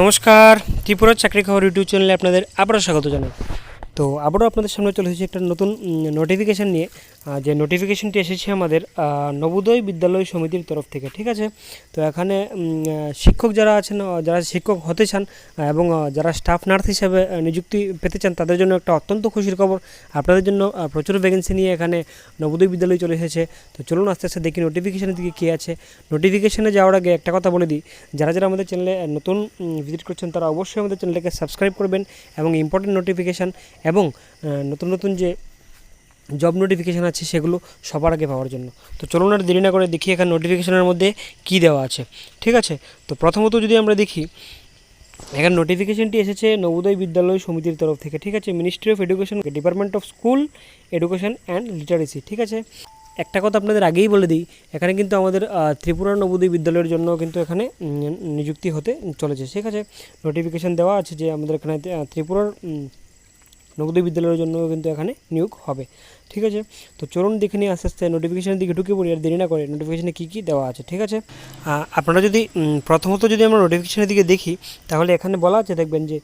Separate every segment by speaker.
Speaker 1: নমস্কার, ত্রিপুরা চাকরি খবর ইউটিউব চ্যানেলে আপনাদের আবারও স্বাগত জানাই। তো আবারও আপনাদের সামনে চলে এসেছি একটা নতুন নোটিফিকেশান নিয়ে। যে নোটিফিকেশানটি এসেছে আমাদের নবোদয় বিদ্যালয় সমিতির তরফ থেকে, ঠিক আছে? তো এখানে শিক্ষক যারা আছেন যারা শিক্ষক হতে চান এবং যারা স্টাফ নার্স হিসেবে নিযুক্তি পেতে চান, তাদের জন্য একটা অত্যন্ত খুশির খবর। আপনাদের জন্য প্রচুর ভ্যাকেন্সি নিয়ে এখানে নবোদয় বিদ্যালয় চলে এসেছে। তো চলুন আস্তে আস্তে দেখি নোটিফিকেশানের দিকে কী আছে। নোটিফিকেশানে যাওয়ার আগে একটা কথা বলে দিই। যারা যারা আমাদের চ্যানেলে নতুন ভিজিট করছেন, তারা অবশ্যই আমাদের চ্যানেলটাকে সাবস্ক্রাইব করবেন, এবং ইম্পর্টেন্ট নোটিফিকেশান এবং নতুন নতুন যে জব নোটিফিকেশান আছে, সেগুলো সবার আগে পাওয়ার জন্য। তো চলুন আর দেরি না করে দেখি এখানে নোটিফিকেশানের মধ্যে কী দেওয়া আছে। ঠিক আছে? তো প্রথমত যদি আমরা দেখি, এখানে নোটিফিকেশনটি এসেছে নবোদয় বিদ্যালয় সমিতির তরফ থেকে। ঠিক আছে? Ministry of education department of school education and literacy ঠিক আছে? একটা কথা আপনাদের আগেই বলে দিই, এখানে কিন্তু আমাদের ত্রিপুরা নবোদয় বিদ্যালয়ের জন্য কিন্তু এখানে নিযুক্তি হতে চলেছে। ঠিক আছে? নোটিফিকেশন দেওয়া আছে যে আমাদের এখানে ত্রিপুরার নবোদয় বিদ্যালয়ের জন্য কিন্তু এখানে নিয়োগ হবে। ঠিক আছে? তো চলুন দেখে নিয়ে আস্তে আস্তে নোটিফিকেশানের দিকে ঢুকে পড়ি আর দেরি না করে নোটিফিকেশানে কী কী দেওয়া আছে, ঠিক আছে? আপনারা যদি প্রথমত যদি আমরা নোটিফিকেশানের দিকে দেখি, তাহলে এখানে বলা আছে, দেখবেন যে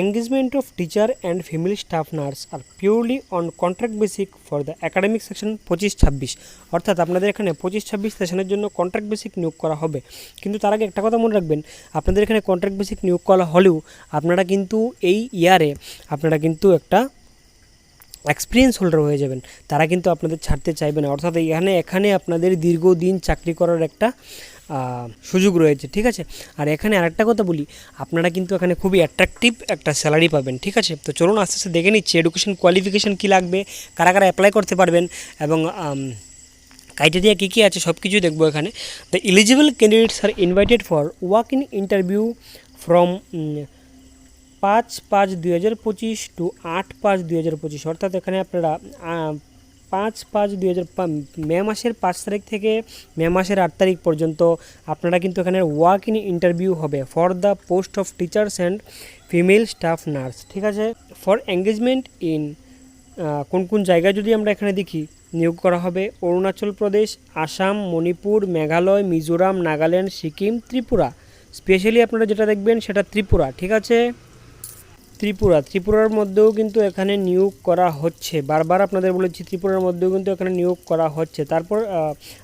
Speaker 1: engagement of teacher and family staff nurse R purely on contract basis for the academic section পঁচিশ ছাব্বিশ। অর্থাৎ আপনাদের এখানে পঁচিশ ছাব্বিশ সেশনের জন্য কন্ট্রাক্ট বেসিক নিয়োগ করা হবে। কিন্তু তার আগে একটা কথা মনে রাখবেন, আপনাদের এখানে কন্ট্রাক্ট বেসিক নিয়োগ করা হলেও আপনারা কিন্তু এই ইয়ারে আপনারা কিন্তু একটা এক্সপিরিয়েন্স হোল্ডার হয়ে যাবেন। তারা কিন্তু আপনাদের ছাড়তে চাইবে না। অর্থাৎ এখানে এখানে আপনাদের দীর্ঘদিন চাকরি করার একটা সুযোগ রয়েছে, ঠিক আছে? আর এখানে আরেকটা কথা বলি, আপনারা কিন্তু এখানে খুবই অ্যাট্রাকটিভ একটা স্যালারি পাবেন, ঠিক আছে? তো চলুন আস্তে আস্তে দেখে নিচ্ছি এডুকেশন কোয়ালিফিকেশন কী লাগবে, কারা কারা অ্যাপ্লাই করতে পারবেন এবং ক্রাইটেরিয়া কী কী আছে সব কিছুই দেখব এখানে। The eligible candidates are invited for walk in interview from পাঁচ পাঁচ দুই হাজার পঁচিশ টু আট পাঁচ দুই হাজার পঁচিশ অর্থাৎ এখানে আপনারা পাঁচ পাঁচ দুই হাজার মে মাসের পাঁচ তারিখ থেকে মে মাসের আট তারিখ পর্যন্ত আপনারা কিন্তু এখানে ওয়াক ইন ইন্টারভিউ হবে for the post of teachers and female staff nurse ঠিক আছে? ফর এঙ্গেজমেন্ট ইন কোন কোন জায়গায় যদি আমরা এখানে দেখি, নিয়োগ করা হবে অরুণাচল প্রদেশ, আসাম, মণিপুর, মেঘালয়, মিজোরাম, নাগাল্যান্ড, সিকিম, ত্রিপুরা। স্পেশালি আপনারা যেটা দেখবেন সেটা ত্রিপুরা, ঠিক আছে? ত্রিপুরা। ত্রিপুরার মধ্যেও কিন্তু এখানে নিয়োগ করা হচ্ছে। বারবার আপনাদের বলেছি, ত্রিপুরার মধ্যেও কিন্তু এখানে নিয়োগ করা হচ্ছে। তারপর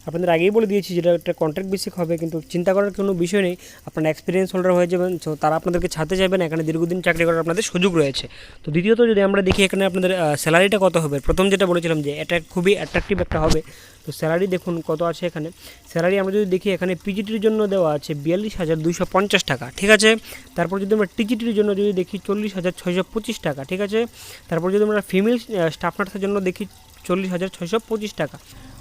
Speaker 1: আপনাদের আগেই বলে দিয়েছি, যেটা একটা কন্ট্রাক্ট বেসিক হবে, কিন্তু চিন্তা করার কোনো বিষয় নেই। আপনারা এক্সপিরিয়েন্স হোল্ডার হয়ে যাবেন তো তারা আপনাদেরকে ছাড়তে চাইবেন এখানে দীর্ঘদিন চাকরি করার আপনাদের সুযোগ রয়েছে। তো দ্বিতীয়ত যদি আমরা দেখি এখানে আপনাদের স্যালারিটা কত হবে, প্রথম যেটা বলেছিলাম যে এটা খুবই অ্যাট্রাকটিভ একটা হবে। তো স্যালারি দেখুন কত আছে এখানে। স্যালারি আমরা যদি দেখি, এখানে পিজিটির জন্য দেওয়া আছে বিয়াল্লিশ হাজার দুইশো পঞ্চাশ টাকা, ঠিক আছে? তারপর যদি আমরা টিজিটির জন্য যদি দেখি, চল্লিশ হাজার পঁচিশ টাকা, ঠিক আছে? তারপর যদি আমরা ফিমেল স্টাফ নার্সের জন্য দেখি, চল্লিশ হাজার পঁচিশ টাকা।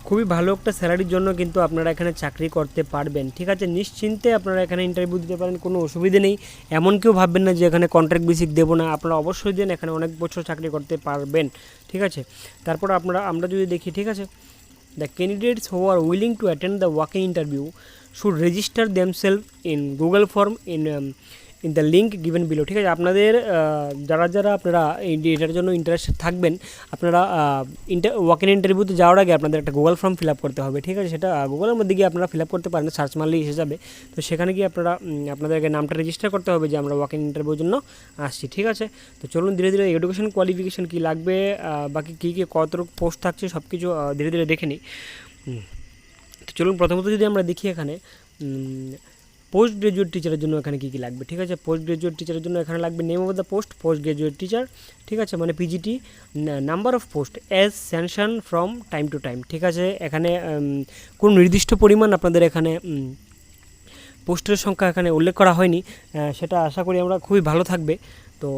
Speaker 1: খুবই ভালো একটা স্যালারির জন্য কিন্তু আপনারা এখানে চাকরি করতে পারবেন, ঠিক আছে? নিশ্চিন্তে আপনারা এখানে ইন্টারভিউ দিতে পারেন, কোনো অসুবিধে নেই। এমন কেউ ভাববেন না যে এখানে কন্ট্রাক্ট বেসিক দেবো না, আপনারা অবশ্যই দেন, এখানে অনেক বছর চাকরি করতে পারবেন, ঠিক আছে? তারপর আপনারা, আমরা যদি দেখি, ঠিক আছে? The candidates who are willing to attend the walk-in interview should register themselves in Google form in um, in the link given below, ঠিক আছে? আপনাদের যারা যারা আপনারা এটার জন্য ইন্টারেস্টেড থাকবেন, আপনারা ইন্টার ওয়াক ইন ইন্টারভিউতে যাওয়ার আগে আপনাদের একটা গুগল ফর্ম ফিল আপ করতে হবে, ঠিক আছে? সেটা গুগলের মধ্যে গিয়ে আপনারা ফিল আপ করতে পারেন সার্চ মারলেই এসে যাবে। তো সেখানে গিয়ে আপনারা আপনাদেরকে নামটা রেজিস্টার করতে হবে যে আমরা ওয়াক ইন ইন্টারভিউর জন্য আসছি, ঠিক আছে? তো চলুন ধীরে ধীরে এডুকেশন কোয়ালিফিকেশন কী লাগবে বাকি কী কী, কত পোস্ট থাকছে সব কিছু ধীরে ধীরে দেখে নিই। তো চলুন প্রথমত যদি আমরা দেখি এখানে পোস্ট গ্রাজুয়েট টিচারের জন্য এখানে কী কী লাগবে, ঠিক আছে? পোস্ট গ্রাজুয়েট টিচারের জন্য এখানে লাগবে name of the post post graduate teacher ঠিক আছে? মানে PGT number of post as sanction from time to time ঠিক আছে? এখানে কোনো নির্দিষ্ট পরিমাণ আপনাদের এখানে পোস্টের সংখ্যা এখানে উল্লেখ করা হয়নি সেটা আশা করি আমরা খুবই ভালো থাকবে। তো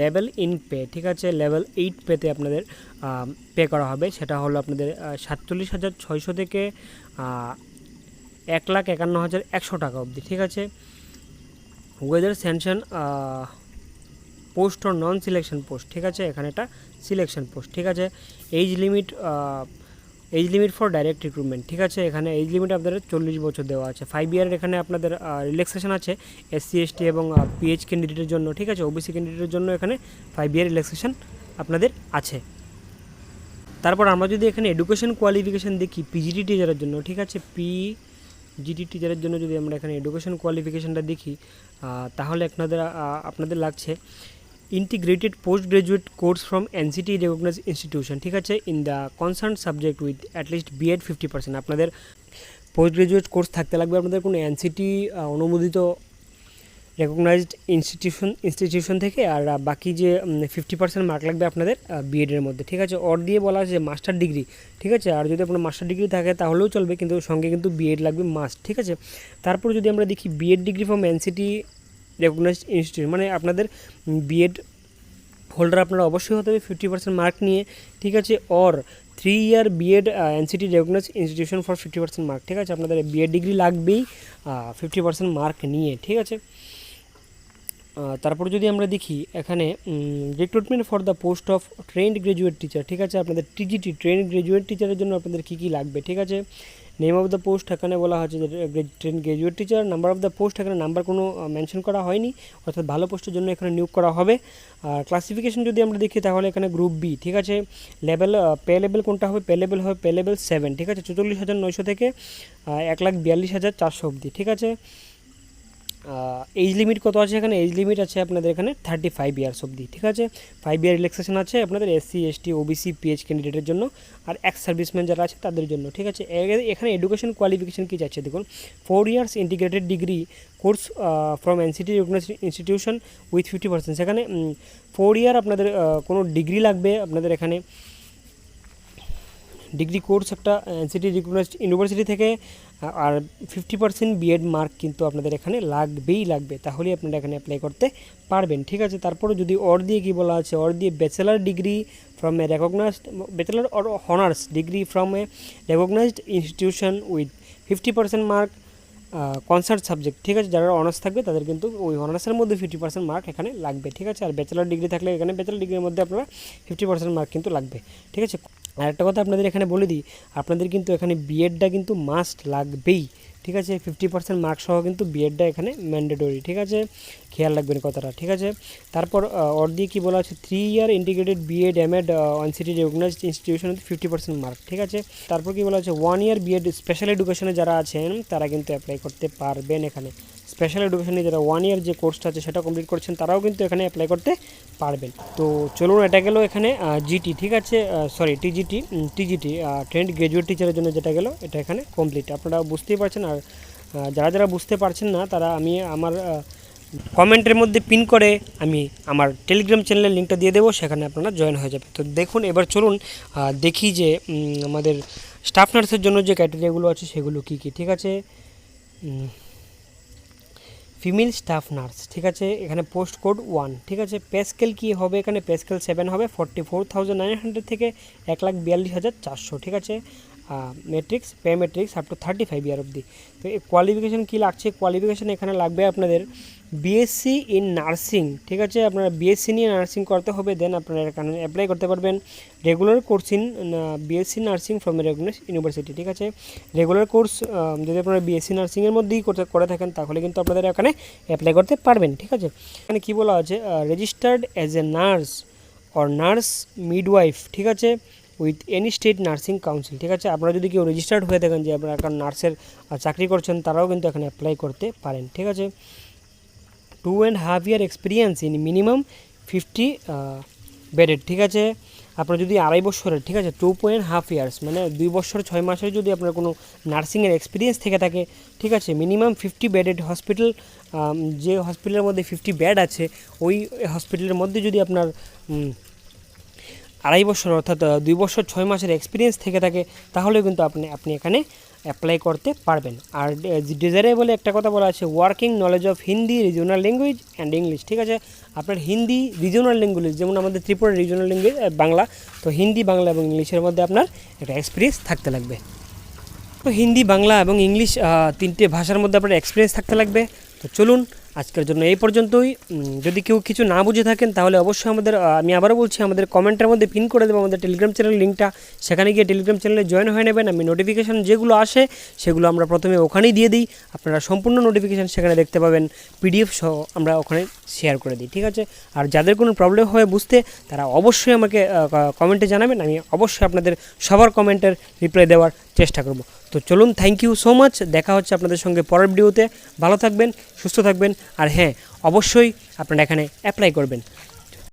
Speaker 1: লেভেল ইন পে ঠিক আছে? লেভেল এইট পেতে আপনাদের পে করা হবে। সেটা হলো আপনাদের সাতচল্লিশ হাজার ছয়শো থেকে এক লাখ একান্ন হাজার একশো টাকা অবধি, ঠিক আছে? Whether sanction post or non selection post ঠিক আছে? এখানে একটা সিলেকশন পোস্ট ঠিক আছে? Age limit age limit for direct recruitment ঠিক আছে? এখানে এজ লিমিট আপনাদের চল্লিশ বছর দেওয়া আছে। ফাইভ ইয়ারের এখানে আপনাদের রিল্যাক্সেশন আছে এসসি এসটি এবং পিএইচ ক্যান্ডিডেটের জন্য, ঠিক আছে? ওবিসি ক্যান্ডিডেটের জন্য এখানে ফাইভ ইয়ার রিল্যাক্সেশন আপনাদের আছে। তারপর আমরা যদি এখানে এডুকেশন কোয়ালিফিকেশান দেখি পিজিটি টিচারের জন্য, ঠিক আছে? পি জিটি টিচারের জন্য যদি আমরা এখানে এডুকেশন কোয়ালিফিকেশনটা দেখি তাহলে আপনাদের আপনাদের লাগছে integrated post graduate course from NCT recognise institution ঠিক আছে? In the concern subject with at least BEd fifty percent আপনাদের পোস্ট গ্রাজুয়েট কোর্স থাকতে লাগবে আপনাদের কোনো এনসিটি অনুমোদিত রেকগনাইজড ইনস্টিটিউশন ইনস্টিটিউশন থেকে আর বাকি যে ফিফটি পার্সেন্ট মার্ক লাগবে আপনাদের বিএডের মধ্যে, ঠিক আছে? অর দিয়ে বলা আছে মাস্টার ডিগ্রি ঠিক আছে? আর যদি আপনার মাস্টার ডিগ্রি থাকে, তাহলেও চলবে, কিন্তু সঙ্গে কিন্তু বিএড লাগবে মাস্ট ঠিক আছে? তারপর যদি আমরা দেখি BEd degree from NCT recognised institute মানে আপনাদের বিএড হোল্ডার আপনারা অবশ্যই হতে হবে ফিফটি পার্সেন্ট মার্ক নিয়ে, ঠিক আছে? Or three year BEd NCT recognise institution for fifty percent mark ঠিক আছে? আপনাদের বিএড ডিগ্রি লাগবেই ফিফটি পার্সেন্ট মার্ক নিয়ে, ঠিক আছে? তারপর যদি আমরা দেখি, এখানে recruitment for the post of trained graduate teacher ঠিক আছে? আপনাদের টিজিটি ট্রেন্ড গ্রাজুয়েট টিচারের জন্য আপনাদের কী কী লাগবে, ঠিক আছে? নেম অফ দ্য পোস্ট এখানে বলা হচ্ছে যে trained graduate teacher number of the post এখানে নাম্বার কোনো মেনশন করা হয়নি, অর্থাৎ ভালো পোস্টের জন্য এখানে নিয়োগ করা হবে। আর ক্লাসিফিকেশন যদি আমরা দেখি, তাহলে এখানে গ্রুপ বি ঠিক আছে? লেভেল পে লেভেল কোনটা হবে? পে লেভেল হবে পে লেভেল সেভেন ঠিক আছে? চৌচল্লিশ হাজার নয়শো থেকে এক লাখ বিয়াল্লিশ হাজার চারশো অবধি, ঠিক আছে? এজ লিমিট কত আছে এখানে? এজ লিমিট আছে আপনাদের এখানে থার্টি ফাইভ ইয়ার্স অবধি, ঠিক আছে? ফাইভ ইয়ার রিল্যাক্সেশন আছে আপনাদের এসসি এসটি ওবিসি পিএইচ ক্যান্ডিডেটের জন্য আর এক্স সার্ভিসম্যান যারা আছে তাদের জন্য, ঠিক আছে? এখানে এডুকেশন কোয়ালিফিকেশন কী যাচ্ছে দেখুন? Four years integrated degree course from NCT institution with fifty percent সেখানে ফোর ইয়ার আপনাদের কোনো ডিগ্রি লাগবে আপনাদের এখানে। ডিগ্রি কোর্স একটা এনসিটি রিকগনাইজড ইউনিভার্সিটি থেকে আর ফিফটি পার্সেন্ট বিএড মার্ক কিন্তু আপনাদের এখানে লাগবেই লাগবে। তাহলেই আপনারা এখানে অ্যাপ্লাই করতে পারবেন। ঠিক আছে, তারপরে যদি অর দিয়ে কী বলা আছে অর দিয়ে bachelor degree from a recognised bachelor or honours degree from a recognised institution with fifty percent mark concerned subject ঠিক আছে? যারা অনার্স থাকবে, তাদের কিন্তু ওই অনার্সের মধ্যে ফিফটি পার্সেন্ট মার্ক এখানে লাগবে। ঠিক আছে, আর ব্যাচেলার ডিগ্রি থাকলে এখানে ব্যাচেলার ডিগ্রির মধ্যে আপনারা ফিফটি পার্সেন্ট মার্ক কিন্তু লাগবে। ঠিক আছে? আর একটা কথা আপনাদের এখানে বলে দিই, আপনাদের কিন্তু এখানে বিএডটা কিন্তু মাস্ট লাগবেই, ঠিক আছে? ফিফটি পার্সেন্ট মার্ক সহ কিন্তু বিএডটা এখানে ম্যান্ডেটরি ঠিক আছে? খেয়াল রাখবেন কথাটা, ঠিক আছে? তারপর ওর দিয়ে কী বলা আছে? Three year integrated B Ed M Ed NCTE recognised institution fifty percent mark ঠিক আছে? তারপর কী বলা আছে? One year B Ed special এডুকেশনে যারা আছেন, তারা কিন্তু অ্যাপ্লাই করতে পারবেন এখানে। স্পেশাল এডুকেশনে যারা ওয়ান ইয়ার যে কোর্সটা আছে সেটা কমপ্লিট করছেন, তারাও কিন্তু এখানে অ্যাপ্লাই করতে পারবেন। তো চলুন, এটা গেল এখানে জিটি ঠিক আছে? Sorry TGT TGT trained graduate টিচারের জন্য যেটা গেল, এটা এখানে কমপ্লিট আপনারা বুঝতেই পারছেন, আর যারা যারা বুঝতে পারছেন না, তারা আমি আমার কমেন্টের মধ্যে পিন করে আমি আমার টেলিগ্রাম চ্যানেলের লিঙ্কটা দিয়ে দেবো, সেখানে আপনারা জয়েন হয়ে যাবে তো দেখুন, এবার চলুন দেখি যে আমাদের স্টাফ নার্সের জন্য যে ক্রাইটেরিয়াগুলো আছে, সেগুলো কী কী, ঠিক আছে? ফিমেল স্টাফ নার্স ঠিক আছে? এখানে পোস্ট কোড ওয়ান ঠিক আছে? প্যাসকেল কি হবে এখানে? প্যাসকেল সেভেন হবে forty four thousand nine hundred থেকে এক লাখ বিয়াল্লিশ হাজার চারশো, ঠিক আছে? Matrix pay matrix up to thirty five year অবধি। তো এই কোয়ালিফিকেশান কী লাগছে? কোয়ালিফিকেশান এখানে লাগবে আপনাদের বিএসসি ইন নার্সিং ঠিক আছে? আপনারা বিএসসি নিয়ে নার্সিং করতে হবে দেন আপনারা এখানে অ্যাপ্লাই করতে পারবেন। Regular course in BSc nursing from regular university ঠিক আছে? রেগুলার কোর্স যদি আপনারা বিএসসি নার্সিংয়ের মধ্যেই করতে, করে থাকেন, তাহলে কিন্তু আপনাদের এখানে অ্যাপ্লাই করতে পারবেন, ঠিক আছে? এখানে কী বলা আছে? Registered as a nurse or nurse midwife ঠিক আছে? With any state nursing council ঠিক আছে? আপনারা যদি কেউ রেজিস্টার্ড হয়ে থাকেন যে আপনারা এখন নার্সের চাকরি করছেন, তারাও কিন্তু এখানে অ্যাপ্লাই করতে পারেন, ঠিক আছে? Two and half year experience in minimum fifty bedded ঠিক আছে? আপনার যদি আড়াই বছরের, ঠিক আছে? টু পয়েন্ট হাফ ইয়ার্স মানে দুই বছর ছয় মাসের যদি আপনার কোনো নার্সিংয়ের এক্সপিরিয়েন্স থেকে থাকে, ঠিক আছে? মিনিমাম ফিফটি বেডেড হসপিটাল যে হসপিটালের মধ্যে ফিফটি বেড আছে, ওই হসপিটালের মধ্যে যদি আপনার আড়াই বছর অর্থাৎ দুই বছর ছয় মাসের এক্সপিরিয়েন্স থেকে থাকে, তাহলে কিন্তু আপনি আপনি এখানে অ্যাপ্লাই করতে পারবেন। আর ডিজারেবলে একটা কথা বলা আছে working knowledge of Hindi regional language and English ঠিক আছে? আপনার হিন্দি রিজিওনাল ল্যাঙ্গুয়েজ যেমন আমাদের ত্রিপুরা রিজিওনাল ল্যাঙ্গুয়েজ বাংলা, তো হিন্দি বাংলা এবং ইংলিশের মধ্যে আপনার একটা এক্সপিরিয়েন্স থাকতে লাগবে। তো হিন্দি বাংলা এবং ইংলিশ তিনটে ভাষার মধ্যে আপনার এক্সপিরিয়েন্স থাকতে লাগবে। তো চলুন আজকের জন্য এই পর্যন্তই। যদি কেউ কিছু না বুঝে থাকেন, তাহলে অবশ্যই আমাদের আমি আবারও বলছি, আমাদের কমেন্টের মধ্যে পিন করে দেবো আমাদের টেলিগ্রাম চ্যানেল লিঙ্কটা সেখানে গিয়ে টেলিগ্রাম চ্যানেলে জয়েন হয়ে নেবেন। আমি নোটিফিকেশান যেগুলো আসে, সেগুলো আমরা প্রথমে ওখানেই দিয়ে দিই। আপনারা সম্পূর্ণ নোটিফিকেশান সেখানে দেখতে পাবেন। পিডিএফ সহ আমরা ওখানে শেয়ার করে দিই, ঠিক আছে? আর যাদের কোনো প্রবলেম হয় বুঝতে, তারা অবশ্যই আমাকে কমেন্টে জানাবেন, আমি অবশ্যই আপনাদের সবার কমেন্টের রিপ্লাই দেওয়ার চেষ্টা করব। তো চলুন থ্যাংক ইউ সো মাচ দেখা হচ্ছে আপনাদের সঙ্গে পরের ভিডিওতে ভালো থাকবেন, সুস্থ থাকবেন, আর হ্যাঁ অবশ্যই আপনারা এখানে অ্যাপ্লাই করবেন।